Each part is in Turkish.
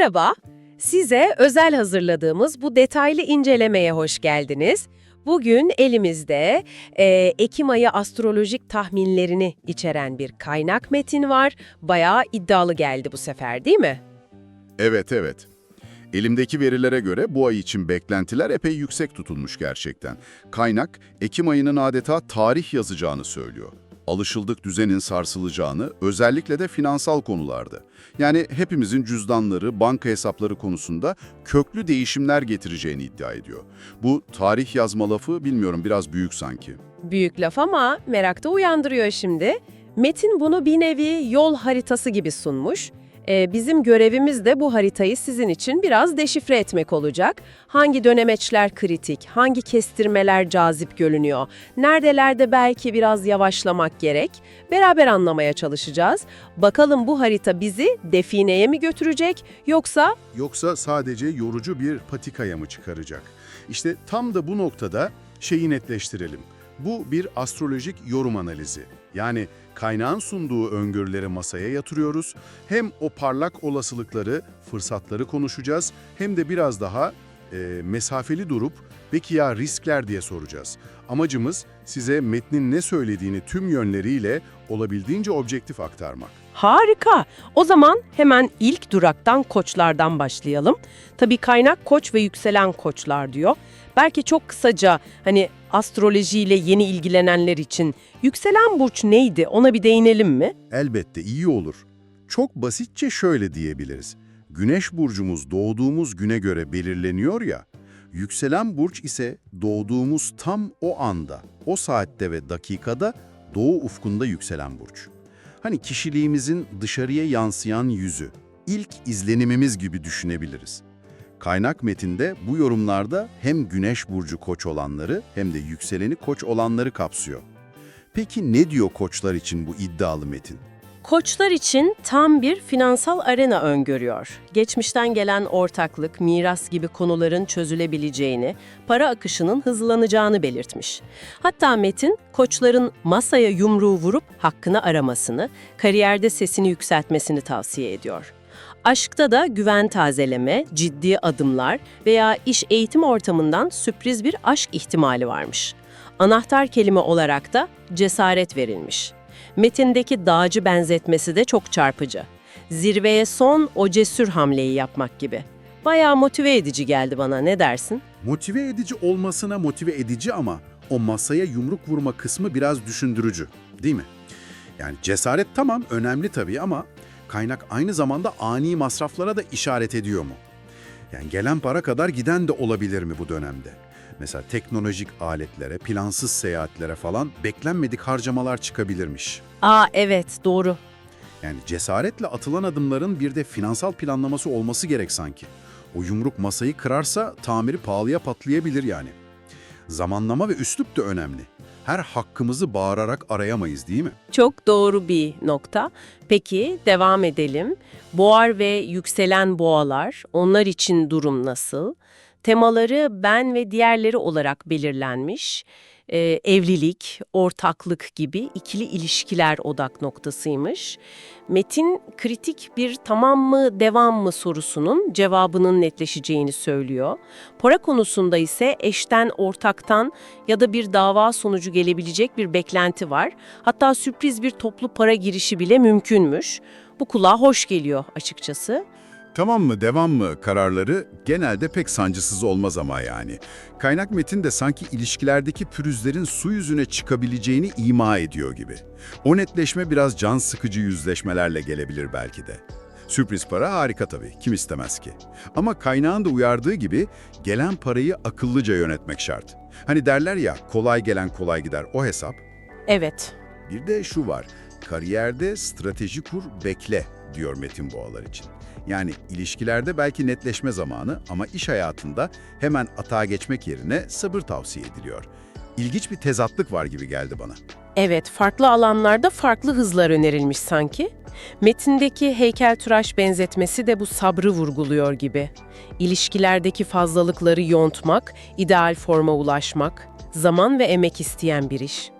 Merhaba, size özel hazırladığımız bu detaylı incelemeye hoş geldiniz. Bugün elimizde e, Ekim ayı astrolojik tahminlerini içeren bir kaynak metin var. Bayağı iddialı geldi bu sefer değil mi? Evet, evet. Elimdeki verilere göre bu ay için beklentiler epey yüksek tutulmuş gerçekten. Kaynak, Ekim ayının adeta tarih yazacağını söylüyor. Alışıldık düzenin sarsılacağını, özellikle de finansal konularda. Yani hepimizin cüzdanları, banka hesapları konusunda köklü değişimler getireceğini iddia ediyor. Bu tarih yazma lafı bilmiyorum biraz büyük sanki. Büyük laf ama merakta uyandırıyor şimdi. Metin bunu bir nevi yol haritası gibi sunmuş. Ee, bizim görevimiz de bu haritayı sizin için biraz deşifre etmek olacak. Hangi dönemeçler kritik, hangi kestirmeler cazip görünüyor, neredelerde belki biraz yavaşlamak gerek, beraber anlamaya çalışacağız. Bakalım bu harita bizi defineye mi götürecek yoksa Yoksa sadece yorucu bir patikaya mı çıkaracak? İşte tam da bu noktada şeyi netleştirelim. Bu bir astrolojik yorum analizi. Yani kaynağın sunduğu öngörüleri masaya yatırıyoruz. Hem o parlak olasılıkları, fırsatları konuşacağız hem de biraz daha e, mesafeli durup peki ya riskler diye soracağız. Amacımız size metnin ne söylediğini tüm yönleriyle olabildiğince objektif aktarmak. Harika. O zaman hemen ilk duraktan koçlardan başlayalım. Tabii kaynak koç ve yükselen koçlar diyor. Belki çok kısaca hani astrolojiyle yeni ilgilenenler için yükselen burç neydi ona bir değinelim mi? Elbette iyi olur. Çok basitçe şöyle diyebiliriz. Güneş burcumuz doğduğumuz güne göre belirleniyor ya, yükselen burç ise doğduğumuz tam o anda, o saatte ve dakikada doğu ufkunda yükselen burç. Hani kişiliğimizin dışarıya yansıyan yüzü, ilk izlenimimiz gibi düşünebiliriz. Kaynak metinde bu yorumlarda hem güneş burcu koç olanları hem de yükseleni koç olanları kapsıyor. Peki ne diyor koçlar için bu iddialı metin? Koçlar için tam bir finansal arena öngörüyor. Geçmişten gelen ortaklık, miras gibi konuların çözülebileceğini, para akışının hızlanacağını belirtmiş. Hatta Metin, koçların masaya yumruğu vurup hakkını aramasını, kariyerde sesini yükseltmesini tavsiye ediyor. Aşkta da güven tazeleme, ciddi adımlar veya iş eğitim ortamından sürpriz bir aşk ihtimali varmış. Anahtar kelime olarak da cesaret verilmiş. Metindeki dağcı benzetmesi de çok çarpıcı. Zirveye son o cesur hamleyi yapmak gibi. Bayağı motive edici geldi bana ne dersin? Motive edici olmasına motive edici ama o masaya yumruk vurma kısmı biraz düşündürücü, değil mi? Yani cesaret tamam önemli tabii ama kaynak aynı zamanda ani masraflara da işaret ediyor mu? Yani gelen para kadar giden de olabilir mi bu dönemde? Mesela teknolojik aletlere, plansız seyahatlere falan beklenmedik harcamalar çıkabilirmiş. Aa evet doğru. Yani cesaretle atılan adımların bir de finansal planlaması olması gerek sanki. O yumruk masayı kırarsa tamiri pahalıya patlayabilir yani. Zamanlama ve üslup da önemli. Her hakkımızı bağırarak arayamayız değil mi? Çok doğru bir nokta. Peki devam edelim. Boğar ve yükselen boğalar, onlar için durum nasıl? Temaları ben ve diğerleri olarak belirlenmiş. Ee, evlilik, ortaklık gibi ikili ilişkiler odak noktasıymış. Metin kritik bir tamam mı devam mı sorusunun cevabının netleşeceğini söylüyor. Para konusunda ise eşten, ortaktan ya da bir dava sonucu gelebilecek bir beklenti var. Hatta sürpriz bir toplu para girişi bile mümkünmüş. Bu kulağa hoş geliyor açıkçası. Tamam mı, devam mı kararları genelde pek sancısız olmaz ama yani. Kaynak metin de sanki ilişkilerdeki pürüzlerin su yüzüne çıkabileceğini ima ediyor gibi. O netleşme biraz can sıkıcı yüzleşmelerle gelebilir belki de. Sürpriz para harika tabii, kim istemez ki. Ama kaynağın da uyardığı gibi gelen parayı akıllıca yönetmek şart. Hani derler ya kolay gelen kolay gider o hesap. Evet, Bir de şu var, kariyerde strateji kur, bekle diyor Metin Boğalar için. Yani ilişkilerde belki netleşme zamanı ama iş hayatında hemen atağa geçmek yerine sabır tavsiye ediliyor. İlginç bir tezatlık var gibi geldi bana. Evet, farklı alanlarda farklı hızlar önerilmiş sanki. Metindeki heykeltıraş benzetmesi de bu sabrı vurguluyor gibi. İlişkilerdeki fazlalıkları yontmak, ideal forma ulaşmak, zaman ve emek isteyen bir iş.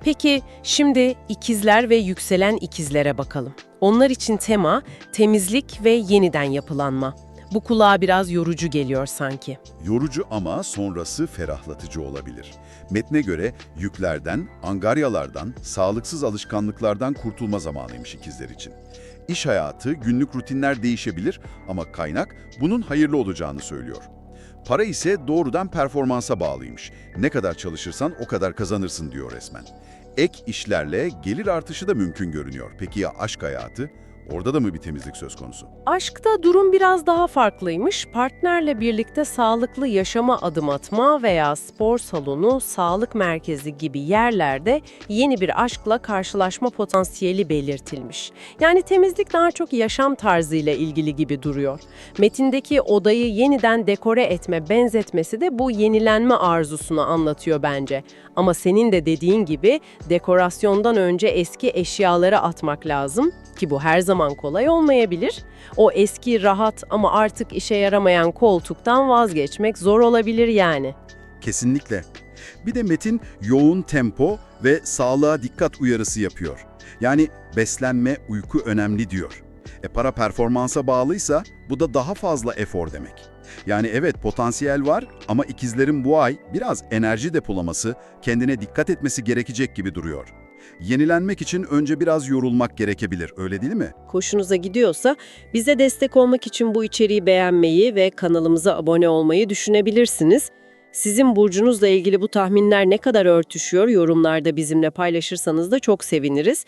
Peki şimdi ikizler ve yükselen ikizlere bakalım. Onlar için tema temizlik ve yeniden yapılanma. Bu kulağa biraz yorucu geliyor sanki. Yorucu ama sonrası ferahlatıcı olabilir. Metne göre yüklerden, angaryalardan, sağlıksız alışkanlıklardan kurtulma zamanıymış ikizler için. İş hayatı, günlük rutinler değişebilir ama kaynak bunun hayırlı olacağını söylüyor. Para ise doğrudan performansa bağlıymış. Ne kadar çalışırsan o kadar kazanırsın diyor resmen. Ek işlerle gelir artışı da mümkün görünüyor. Peki ya aşk hayatı? Orada da mı bir temizlik söz konusu? Aşkta durum biraz daha farklıymış. Partnerle birlikte sağlıklı yaşama adım atma veya spor salonu, sağlık merkezi gibi yerlerde yeni bir aşkla karşılaşma potansiyeli belirtilmiş. Yani temizlik daha çok yaşam tarzıyla ilgili gibi duruyor. Metindeki odayı yeniden dekore etme benzetmesi de bu yenilenme arzusunu anlatıyor bence. Ama senin de dediğin gibi dekorasyondan önce eski eşyaları atmak lazım ki bu her zaman kolay olmayabilir. O eski rahat ama artık işe yaramayan koltuktan vazgeçmek zor olabilir yani. Kesinlikle. Bir de Metin yoğun tempo ve sağlığa dikkat uyarısı yapıyor. Yani beslenme, uyku önemli diyor. E para performansa bağlıysa bu da daha fazla efor demek. Yani evet potansiyel var ama ikizlerin bu ay biraz enerji depolaması, kendine dikkat etmesi gerekecek gibi duruyor. Yenilenmek için önce biraz yorulmak gerekebilir, öyle değil mi? Hoşunuza gidiyorsa bize destek olmak için bu içeriği beğenmeyi ve kanalımıza abone olmayı düşünebilirsiniz. Sizin burcunuzla ilgili bu tahminler ne kadar örtüşüyor yorumlarda bizimle paylaşırsanız da çok seviniriz.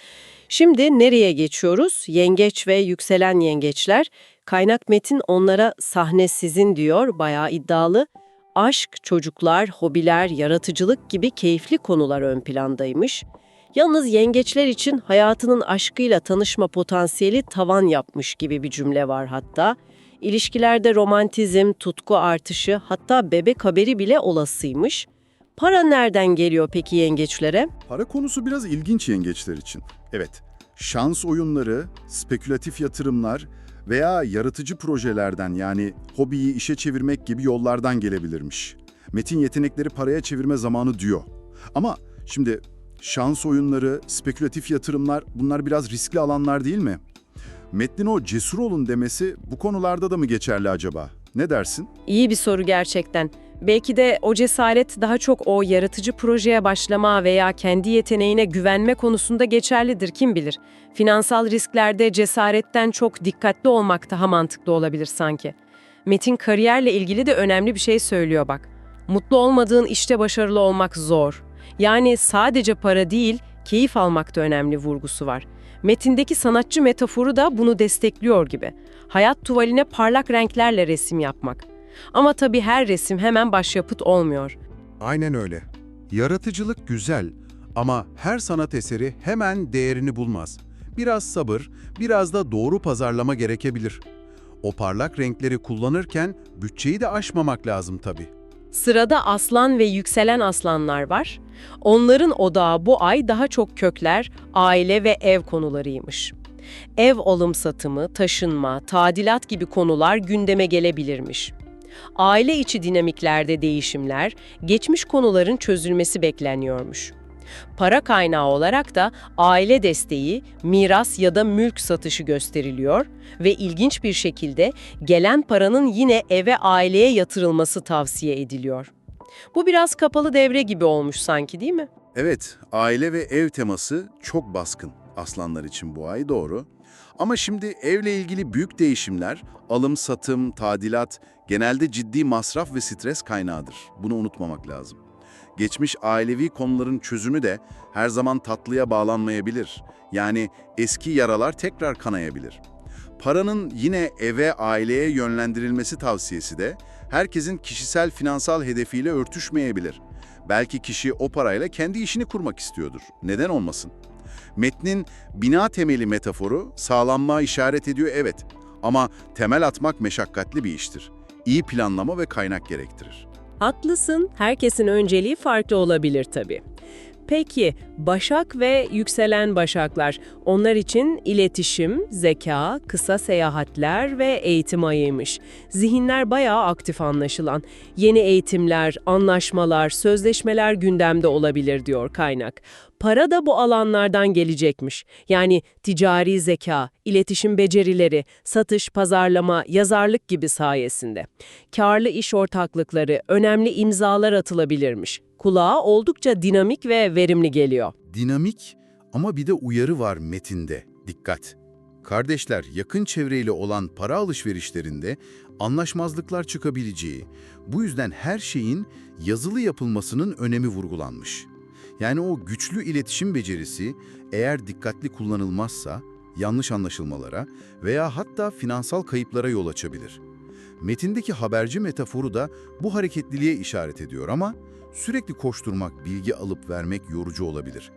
Şimdi nereye geçiyoruz? Yengeç ve yükselen yengeçler. Kaynak metin onlara sahne sizin diyor, bayağı iddialı. Aşk, çocuklar, hobiler, yaratıcılık gibi keyifli konular ön plandaymış. Yalnız yengeçler için hayatının aşkıyla tanışma potansiyeli tavan yapmış gibi bir cümle var hatta. İlişkilerde romantizm, tutku artışı hatta bebek haberi bile olasıymış. Para nereden geliyor peki yengeçlere? Para konusu biraz ilginç yengeçler için. Evet, şans oyunları, spekülatif yatırımlar veya yaratıcı projelerden yani hobiyi işe çevirmek gibi yollardan gelebilirmiş. Metin yetenekleri paraya çevirme zamanı diyor. Ama şimdi şans oyunları, spekülatif yatırımlar bunlar biraz riskli alanlar değil mi? Metnin o cesur olun demesi bu konularda da mı geçerli acaba? Ne dersin? İyi bir soru gerçekten. Belki de o cesaret daha çok o yaratıcı projeye başlama veya kendi yeteneğine güvenme konusunda geçerlidir kim bilir. Finansal risklerde cesaretten çok dikkatli olmak daha mantıklı olabilir sanki. Metin kariyerle ilgili de önemli bir şey söylüyor bak. Mutlu olmadığın işte başarılı olmak zor. Yani sadece para değil, keyif almak da önemli vurgusu var. Metindeki sanatçı metaforu da bunu destekliyor gibi. Hayat tuvaline parlak renklerle resim yapmak. Ama tabii her resim hemen başyapıt olmuyor. Aynen öyle. Yaratıcılık güzel ama her sanat eseri hemen değerini bulmaz. Biraz sabır, biraz da doğru pazarlama gerekebilir. O parlak renkleri kullanırken bütçeyi de aşmamak lazım tabii. Sırada aslan ve yükselen aslanlar var. Onların odağı bu ay daha çok kökler, aile ve ev konularıymış. Ev alım satımı, taşınma, tadilat gibi konular gündeme gelebilirmiş. Aile içi dinamiklerde değişimler, geçmiş konuların çözülmesi bekleniyormuş. Para kaynağı olarak da aile desteği, miras ya da mülk satışı gösteriliyor ve ilginç bir şekilde gelen paranın yine eve aileye yatırılması tavsiye ediliyor. Bu biraz kapalı devre gibi olmuş sanki değil mi? Evet, aile ve ev teması çok baskın aslanlar için bu ay doğru. Ama şimdi evle ilgili büyük değişimler, alım, satım, tadilat genelde ciddi masraf ve stres kaynağıdır. Bunu unutmamak lazım. Geçmiş ailevi konuların çözümü de her zaman tatlıya bağlanmayabilir. Yani eski yaralar tekrar kanayabilir. Paranın yine eve, aileye yönlendirilmesi tavsiyesi de herkesin kişisel finansal hedefiyle örtüşmeyebilir. Belki kişi o parayla kendi işini kurmak istiyordur. Neden olmasın? Metnin bina temeli metaforu sağlanma işaret ediyor evet ama temel atmak meşakkatli bir iştir. İyi planlama ve kaynak gerektirir. Haklısın, herkesin önceliği farklı olabilir tabii. Peki, Başak ve yükselen Başaklar, onlar için iletişim, zeka, kısa seyahatler ve eğitim ayıymış. Zihinler bayağı aktif anlaşılan. Yeni eğitimler, anlaşmalar, sözleşmeler gündemde olabilir diyor kaynak. Para da bu alanlardan gelecekmiş. Yani ticari zeka, iletişim becerileri, satış, pazarlama, yazarlık gibi sayesinde. Karlı iş ortaklıkları, önemli imzalar atılabilirmiş. Kulağa oldukça dinamik ve verimli geliyor. Dinamik ama bir de uyarı var metinde. Dikkat! Kardeşler yakın çevreyle olan para alışverişlerinde anlaşmazlıklar çıkabileceği, bu yüzden her şeyin yazılı yapılmasının önemi vurgulanmış. Yani o güçlü iletişim becerisi eğer dikkatli kullanılmazsa yanlış anlaşılmalara veya hatta finansal kayıplara yol açabilir. Metindeki haberci metaforu da bu hareketliliğe işaret ediyor ama sürekli koşturmak, bilgi alıp vermek yorucu olabilir.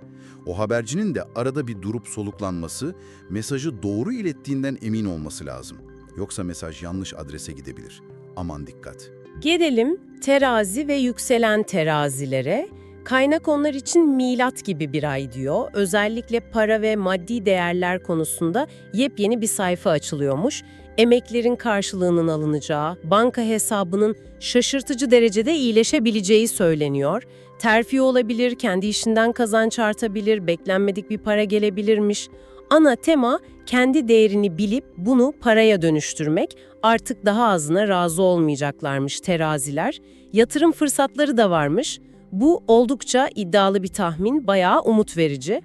O habercinin de arada bir durup soluklanması, mesajı doğru ilettiğinden emin olması lazım. Yoksa mesaj yanlış adrese gidebilir. Aman dikkat. Gelelim terazi ve yükselen terazilere. Kaynak onlar için milat gibi bir ay diyor. Özellikle para ve maddi değerler konusunda yepyeni bir sayfa açılıyormuş. Emeklerin karşılığının alınacağı, banka hesabının şaşırtıcı derecede iyileşebileceği söyleniyor. Terfi olabilir, kendi işinden kazanç artabilir, beklenmedik bir para gelebilirmiş. Ana tema kendi değerini bilip bunu paraya dönüştürmek, artık daha azına razı olmayacaklarmış teraziler. Yatırım fırsatları da varmış. Bu oldukça iddialı bir tahmin, bayağı umut verici.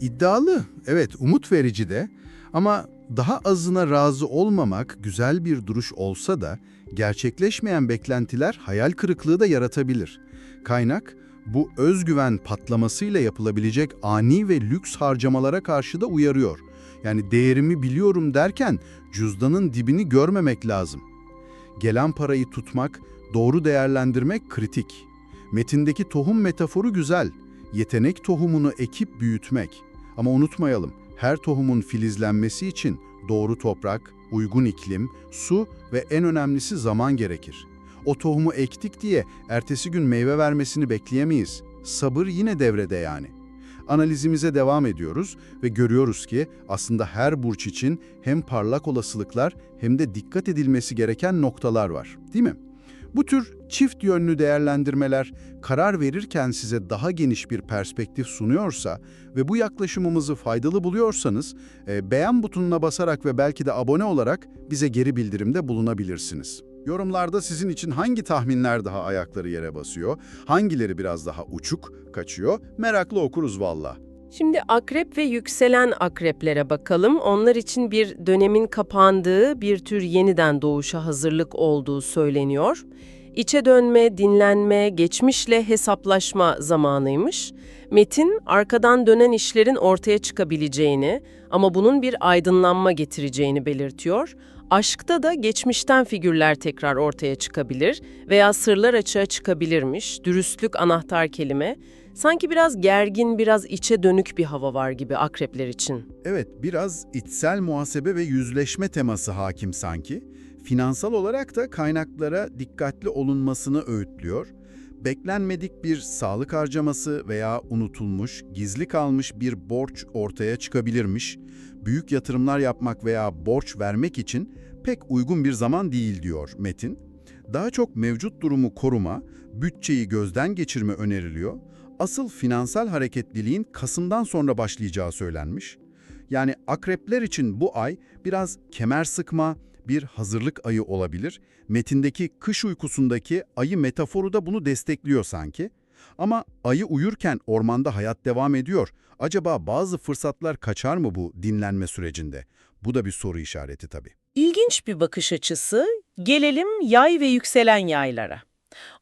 İddialı, evet umut verici de ama daha azına razı olmamak güzel bir duruş olsa da gerçekleşmeyen beklentiler hayal kırıklığı da yaratabilir. Kaynak, bu özgüven patlamasıyla yapılabilecek ani ve lüks harcamalara karşı da uyarıyor. Yani değerimi biliyorum derken cüzdanın dibini görmemek lazım. Gelen parayı tutmak, doğru değerlendirmek kritik. Metindeki tohum metaforu güzel. Yetenek tohumunu ekip büyütmek. Ama unutmayalım, her tohumun filizlenmesi için doğru toprak, uygun iklim, su ve en önemlisi zaman gerekir. O tohumu ektik diye ertesi gün meyve vermesini bekleyemeyiz. Sabır yine devrede yani. Analizimize devam ediyoruz ve görüyoruz ki aslında her burç için hem parlak olasılıklar hem de dikkat edilmesi gereken noktalar var, değil mi? Bu tür çift yönlü değerlendirmeler karar verirken size daha geniş bir perspektif sunuyorsa ve bu yaklaşımımızı faydalı buluyorsanız e, beğen butonuna basarak ve belki de abone olarak bize geri bildirimde bulunabilirsiniz. Yorumlarda sizin için hangi tahminler daha ayakları yere basıyor, hangileri biraz daha uçuk kaçıyor meraklı okuruz valla. Şimdi akrep ve yükselen akreplere bakalım. Onlar için bir dönemin kapandığı, bir tür yeniden doğuşa hazırlık olduğu söyleniyor. İçe dönme, dinlenme, geçmişle hesaplaşma zamanıymış. Metin, arkadan dönen işlerin ortaya çıkabileceğini ama bunun bir aydınlanma getireceğini belirtiyor. Aşkta da geçmişten figürler tekrar ortaya çıkabilir veya sırlar açığa çıkabilirmiş. Dürüstlük anahtar kelime. Sanki biraz gergin, biraz içe dönük bir hava var gibi akrepler için. Evet, biraz içsel muhasebe ve yüzleşme teması hakim sanki. Finansal olarak da kaynaklara dikkatli olunmasını öğütlüyor. Beklenmedik bir sağlık harcaması veya unutulmuş, gizli kalmış bir borç ortaya çıkabilirmiş. Büyük yatırımlar yapmak veya borç vermek için pek uygun bir zaman değil diyor Metin. Daha çok mevcut durumu koruma, bütçeyi gözden geçirme öneriliyor. Asıl finansal hareketliliğin Kasım'dan sonra başlayacağı söylenmiş. Yani akrepler için bu ay biraz kemer sıkma, bir hazırlık ayı olabilir. Metindeki kış uykusundaki ayı metaforu da bunu destekliyor sanki. Ama ayı uyurken ormanda hayat devam ediyor. Acaba bazı fırsatlar kaçar mı bu dinlenme sürecinde? Bu da bir soru işareti tabii. İlginç bir bakış açısı. Gelelim yay ve yükselen yaylara.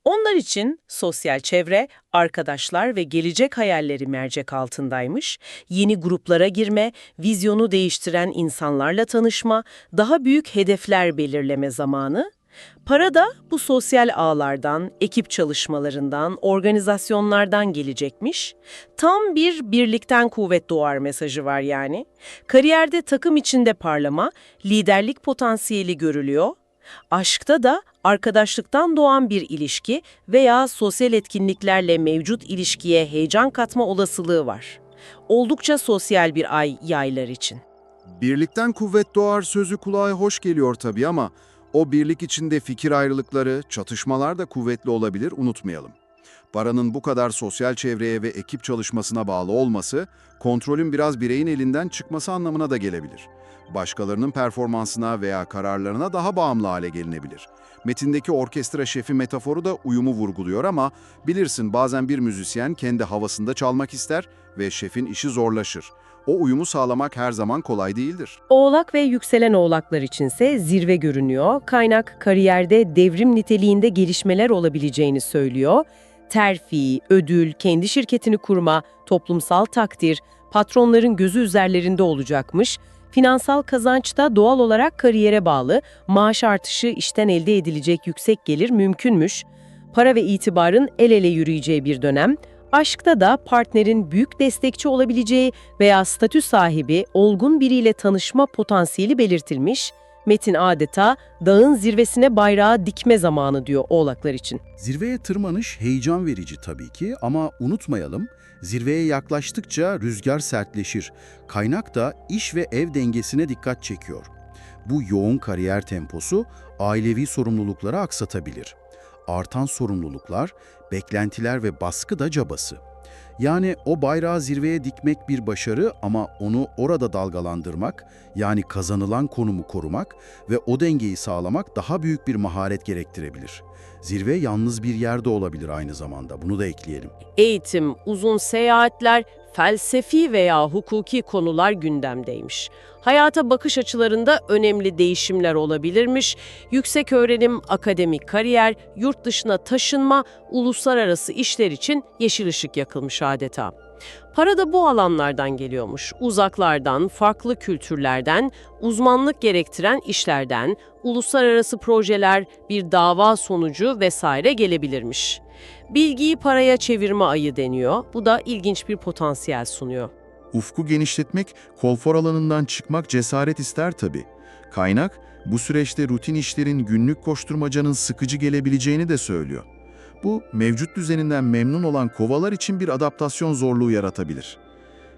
Onlar için sosyal çevre, arkadaşlar ve gelecek hayalleri mercek altındaymış. Yeni gruplara girme, vizyonu değiştiren insanlarla tanışma, daha büyük hedefler belirleme zamanı. Para da bu sosyal ağlardan, ekip çalışmalarından, organizasyonlardan gelecekmiş. Tam bir birlikten kuvvet doğar mesajı var yani. Kariyerde takım içinde parlama, liderlik potansiyeli görülüyor. Aşkta da arkadaşlıktan doğan bir ilişki veya sosyal etkinliklerle mevcut ilişkiye heyecan katma olasılığı var. Oldukça sosyal bir ay yaylar için. Birlikten kuvvet doğar sözü kulağa hoş geliyor tabii ama o birlik içinde fikir ayrılıkları, çatışmalar da kuvvetli olabilir unutmayalım. Paranın bu kadar sosyal çevreye ve ekip çalışmasına bağlı olması, kontrolün biraz bireyin elinden çıkması anlamına da gelebilir. Başkalarının performansına veya kararlarına daha bağımlı hale gelinebilir. Metindeki orkestra şefi metaforu da uyumu vurguluyor ama bilirsin bazen bir müzisyen kendi havasında çalmak ister ve şefin işi zorlaşır. O uyumu sağlamak her zaman kolay değildir. Oğlak ve yükselen oğlaklar içinse zirve görünüyor. Kaynak kariyerde devrim niteliğinde gelişmeler olabileceğini söylüyor. Terfi, ödül, kendi şirketini kurma, toplumsal takdir, patronların gözü üzerlerinde olacakmış. Finansal kazanç da doğal olarak kariyere bağlı, maaş artışı işten elde edilecek yüksek gelir mümkünmüş. Para ve itibarın el ele yürüyeceği bir dönem. Aşkta da partnerin büyük destekçi olabileceği veya statü sahibi, olgun biriyle tanışma potansiyeli belirtilmiş. Metin adeta dağın zirvesine bayrağı dikme zamanı diyor oğlaklar için. Zirveye tırmanış heyecan verici tabii ki ama unutmayalım, zirveye yaklaştıkça rüzgar sertleşir. Kaynak da iş ve ev dengesine dikkat çekiyor. Bu yoğun kariyer temposu ailevi sorumlulukları aksatabilir. Artan sorumluluklar, beklentiler ve baskı da cabası. Yani o bayrağı zirveye dikmek bir başarı ama onu orada dalgalandırmak, yani kazanılan konumu korumak ve o dengeyi sağlamak daha büyük bir maharet gerektirebilir. Zirve yalnız bir yerde olabilir aynı zamanda. Bunu da ekleyelim. Eğitim, uzun seyahatler, felsefi veya hukuki konular gündemdeymiş. Hayata bakış açılarında önemli değişimler olabilirmiş. Yüksek öğrenim, akademik kariyer, yurt dışına taşınma, uluslararası işler için yeşil ışık yakılmış adeta. Para da bu alanlardan geliyormuş. Uzaklardan, farklı kültürlerden, uzmanlık gerektiren işlerden, uluslararası projeler, bir dava sonucu vesaire gelebilirmiş. Bilgiyi paraya çevirme ayı deniyor. Bu da ilginç bir potansiyel sunuyor. Ufku genişletmek, konfor alanından çıkmak cesaret ister tabii. Kaynak, bu süreçte rutin işlerin günlük koşturmacanın sıkıcı gelebileceğini de söylüyor. Bu, mevcut düzeninden memnun olan kovalar için bir adaptasyon zorluğu yaratabilir.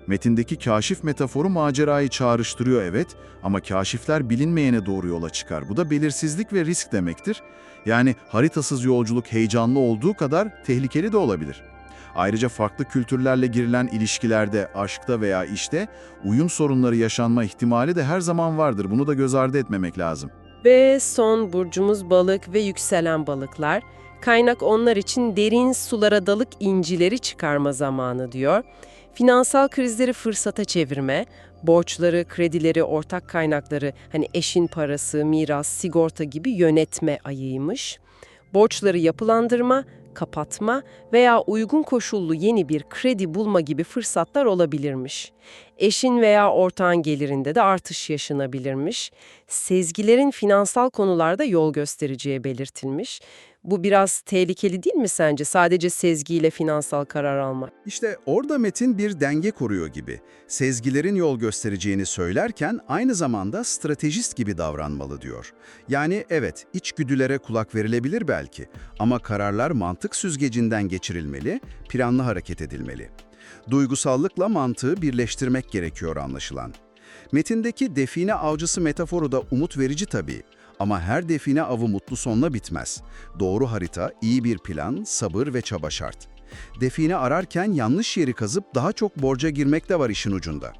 Metindeki kaşif metaforu macerayı çağrıştırıyor evet ama kaşifler bilinmeyene doğru yola çıkar. Bu da belirsizlik ve risk demektir. Yani haritasız yolculuk heyecanlı olduğu kadar tehlikeli de olabilir. Ayrıca farklı kültürlerle girilen ilişkilerde, aşkta veya işte uyum sorunları yaşanma ihtimali de her zaman vardır. Bunu da göz ardı etmemek lazım. Ve son burcumuz balık ve yükselen balıklar. Kaynak onlar için derin sulara dalık incileri çıkarma zamanı diyor. Finansal krizleri fırsata çevirme, borçları, kredileri, ortak kaynakları, hani eşin parası, miras, sigorta gibi yönetme ayıymış. Borçları yapılandırma, kapatma veya uygun koşullu yeni bir kredi bulma gibi fırsatlar olabilirmiş. Eşin veya ortağın gelirinde de artış yaşanabilirmiş. Sezgilerin finansal konularda yol göstereceği belirtilmiş. Bu biraz tehlikeli değil mi sence? Sadece sezgiyle finansal karar almak. İşte orada Metin bir denge koruyor gibi. Sezgilerin yol göstereceğini söylerken aynı zamanda stratejist gibi davranmalı diyor. Yani evet içgüdülere kulak verilebilir belki ama kararlar mantık süzgecinden geçirilmeli, planlı hareket edilmeli. Duygusallıkla mantığı birleştirmek gerekiyor anlaşılan. Metindeki define avcısı metaforu da umut verici tabii. Ama her define avı mutlu sonla bitmez. Doğru harita, iyi bir plan, sabır ve çaba şart. Define ararken yanlış yeri kazıp daha çok borca girmek de var işin ucunda.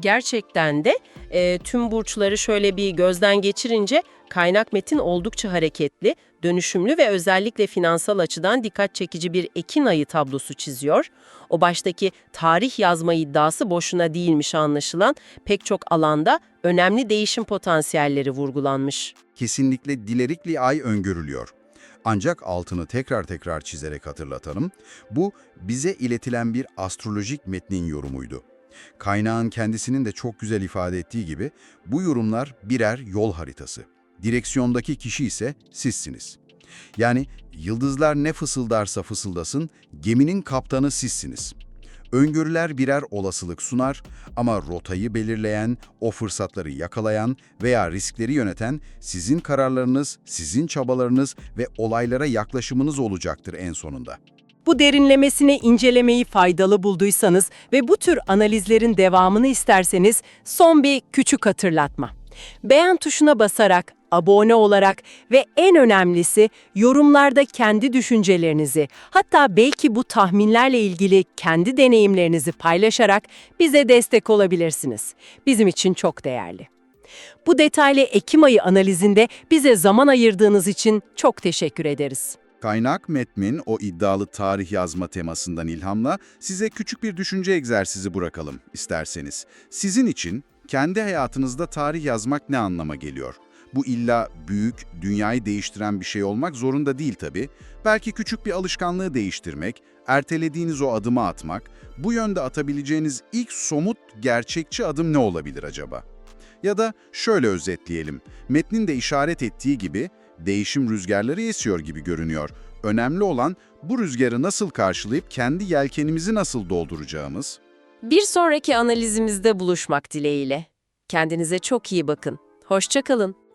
Gerçekten de e, tüm burçları şöyle bir gözden geçirince kaynak metin oldukça hareketli, dönüşümlü ve özellikle finansal açıdan dikkat çekici bir Ekin ayı tablosu çiziyor. O baştaki tarih yazma iddiası boşuna değilmiş anlaşılan pek çok alanda önemli değişim potansiyelleri vurgulanmış. Kesinlikle dilerikli ay öngörülüyor. Ancak altını tekrar tekrar çizerek hatırlatalım, bu bize iletilen bir astrolojik metnin yorumuydu. Kaynağın kendisinin de çok güzel ifade ettiği gibi bu yorumlar birer yol haritası. Direksiyondaki kişi ise sizsiniz. Yani yıldızlar ne fısıldarsa fısıldasın, geminin kaptanı sizsiniz. Öngörüler birer olasılık sunar ama rotayı belirleyen, o fırsatları yakalayan veya riskleri yöneten sizin kararlarınız, sizin çabalarınız ve olaylara yaklaşımınız olacaktır en sonunda. Bu derinlemesine incelemeyi faydalı bulduysanız ve bu tür analizlerin devamını isterseniz son bir küçük hatırlatma. Beğen tuşuna basarak, abone olarak ve en önemlisi yorumlarda kendi düşüncelerinizi, hatta belki bu tahminlerle ilgili kendi deneyimlerinizi paylaşarak bize destek olabilirsiniz. Bizim için çok değerli. Bu detaylı Ekim ayı analizinde bize zaman ayırdığınız için çok teşekkür ederiz. Kaynak metnin o iddialı tarih yazma temasından ilhamla size küçük bir düşünce egzersizi bırakalım isterseniz. Sizin için kendi hayatınızda tarih yazmak ne anlama geliyor? Bu illa büyük, dünyayı değiştiren bir şey olmak zorunda değil tabii. Belki küçük bir alışkanlığı değiştirmek, ertelediğiniz o adımı atmak, bu yönde atabileceğiniz ilk somut, gerçekçi adım ne olabilir acaba? Ya da şöyle özetleyelim, metnin de işaret ettiği gibi değişim rüzgarları esiyor gibi görünüyor. Önemli olan bu rüzgarı nasıl karşılayıp kendi yelkenimizi nasıl dolduracağımız. Bir sonraki analizimizde buluşmak dileğiyle. Kendinize çok iyi bakın. Hoşça kalın.